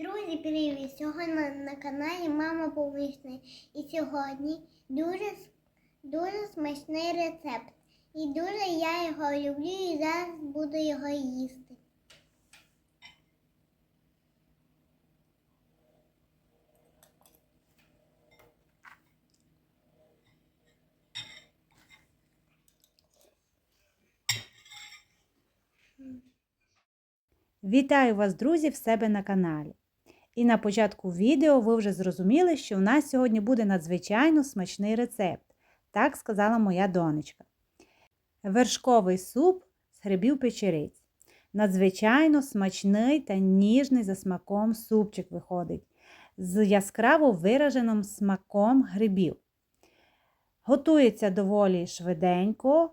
Друзі, привіт! Сьогодні на, на каналі Мама Помічна. І сьогодні дуже дуже смачний рецепт. І дуже я його люблю і зараз буду його їсти. Вітаю вас, друзі, в себе на каналі. І на початку відео ви вже зрозуміли, що в нас сьогодні буде надзвичайно смачний рецепт, так сказала моя донечка. Вершковий суп з грибів печериць. Надзвичайно смачний та ніжний за смаком супчик виходить з яскраво вираженим смаком грибів. Готується доволі швиденько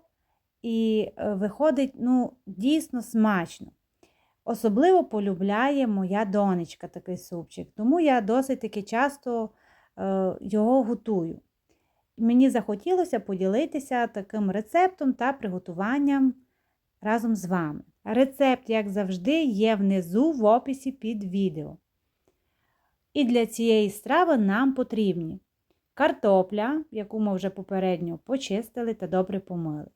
і е, виходить ну, дійсно смачно. Особливо полюбляє моя донечка такий супчик, тому я досить таки часто е, його готую. Мені захотілося поділитися таким рецептом та приготуванням разом з вами. Рецепт, як завжди, є внизу в описі під відео. І для цієї страви нам потрібні картопля, яку ми вже попередньо почистили та добре помили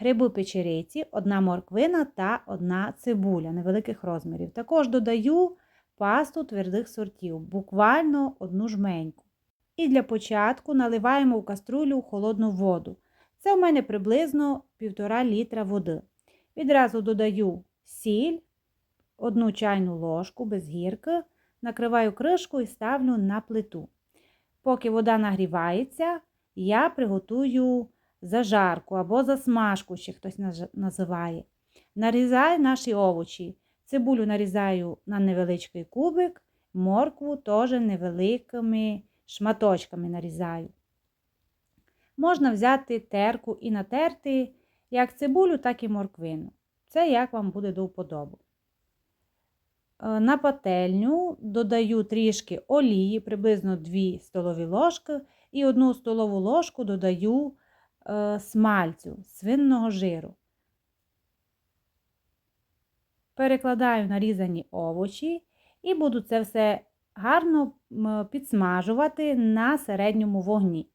гриби печериці, одна морквина та одна цибуля невеликих розмірів. Також додаю пасту твердих сортів, буквально одну жменьку. І для початку наливаємо в каструлю холодну воду. Це у мене приблизно 1,5 літра води. Відразу додаю сіль, одну чайну ложку без гірки, накриваю кришку і ставлю на плиту. Поки вода нагрівається, я приготую зажарку або засмажку, ще хтось називає. Нарізаю наші овочі. Цибулю нарізаю на невеличкий кубик, моркву теж невеликими шматочками нарізаю. Можна взяти терку і натерти як цибулю, так і морквину. Це як вам буде до вподоби. Е, На пательню додаю трішки олії, приблизно 2 столові ложки, і 1 столову ложку додаю смальцю, свинного жиру. Перекладаю нарізані овочі і буду це все гарно підсмажувати на середньому вогні.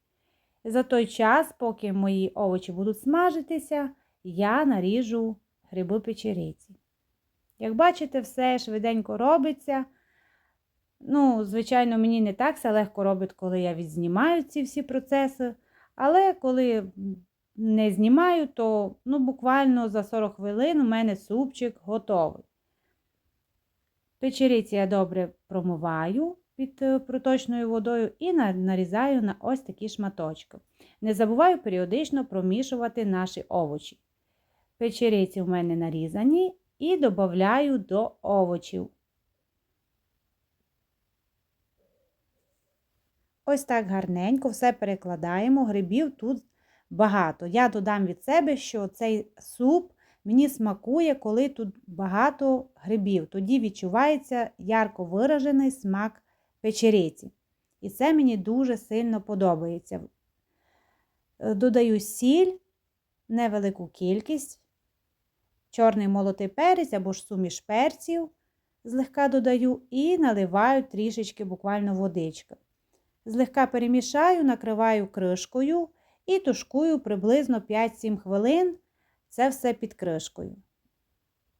За той час, поки мої овочі будуть смажитися, я наріжу гриби печериці. Як бачите, все швиденько робиться. Ну, звичайно, мені не так все легко робить, коли я відзнімаю ці всі процеси. Але коли не знімаю, то ну, буквально за 40 хвилин у мене супчик готовий. Печериці я добре промиваю під е, проточною водою і нарізаю на ось такі шматочки. Не забуваю періодично промішувати наші овочі. Печериці в мене нарізані і додаю до овочів. Ось так гарненько все перекладаємо. Грибів тут багато. Я додам від себе, що цей суп мені смакує, коли тут багато грибів. Тоді відчувається ярко виражений смак печериці. І це мені дуже сильно подобається. Е, Додаю сіль, невелику кількість, чорний молотий перець або ж суміш перців злегка додаю і наливаю трішечки буквально водички. Злегка перемішаю, накриваю кришкою і тушкую приблизно 5-7 хвилин. Це все під кришкою.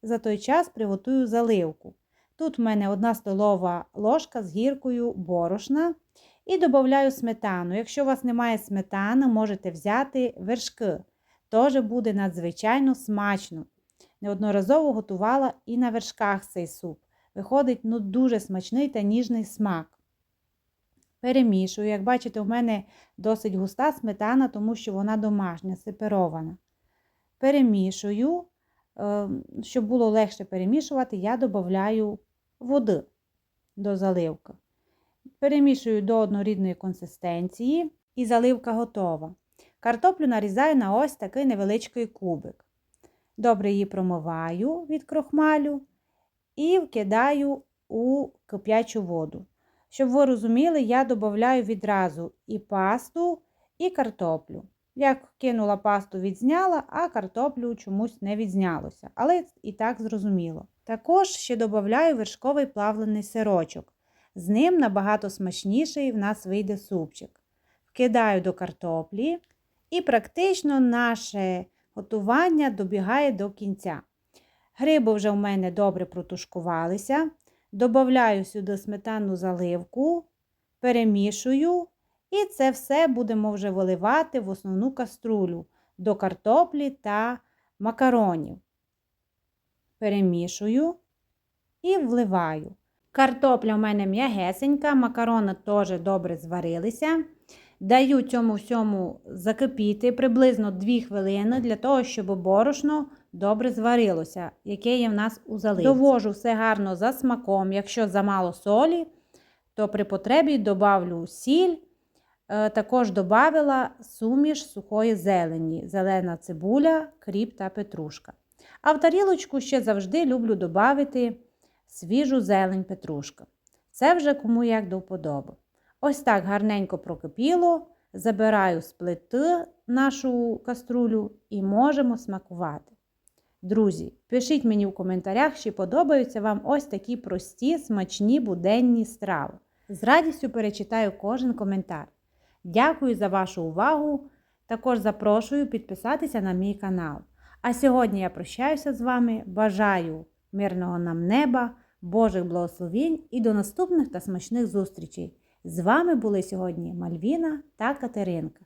За той час приготую заливку. Тут в мене 1 столова ложка з гіркою борошна і додаю сметану. Якщо у вас немає сметани, можете взяти вершки. Теж буде надзвичайно смачно. Неодноразово готувала і на вершках цей суп. Виходить ну, дуже смачний та ніжний смак. Перемішую. Як бачите, у мене досить густа сметана, тому що вона домашня, сеперована. Перемішую, е, щоб було легше перемішувати, я додаю води до заливки. Перемішую до однорідної консистенції і заливка готова. Картоплю нарізаю на ось такий невеличкий кубик. Добре її промиваю від крохмалю і вкидаю у кип'ячу воду. Щоб ви розуміли, я додаю відразу і пасту, і картоплю. Як кинула пасту, відзняла, а картоплю чомусь не відзнялося. Але і так зрозуміло. Також ще додаю вершковий плавлений сирочок. З ним набагато смачніший в нас вийде супчик. Вкидаю до картоплі і практично наше готування добігає до кінця. Гриби вже в мене добре протушкувалися. Добавляю сюди сметанну заливку, перемішую, і це все будемо вже виливати в основну каструлю до картоплі та макаронів. Перемішую і вливаю. Картопля в мене м'ягесенька, макарони теж добре зварилися. Даю цьому всьому закипіти приблизно 2 хвилини для того, щоб борошно добре зварилося, яке є в нас у заливці. Довожу все гарно за смаком. Якщо замало солі, то при потребі добавлю сіль. Е, Також додавила суміш сухої зелені, зелена цибуля, кріп та петрушка. А в тарілочку ще завжди люблю додати свіжу зелень петрушка. Це вже кому як до вподоби. Ось так гарненько прокипіло, забираю з плити нашу каструлю і можемо смакувати. Друзі, пишіть мені в коментарях, чи подобаються вам ось такі прості, смачні буденні страви. З радістю перечитаю кожен коментар. Дякую за вашу увагу. Також запрошую підписатися на мій канал. А сьогодні я прощаюся з вами. Бажаю мирного нам неба, Божих благословень і до наступних та смачних зустрічей. З вами були сьогодні Мальвіна та Катеринка.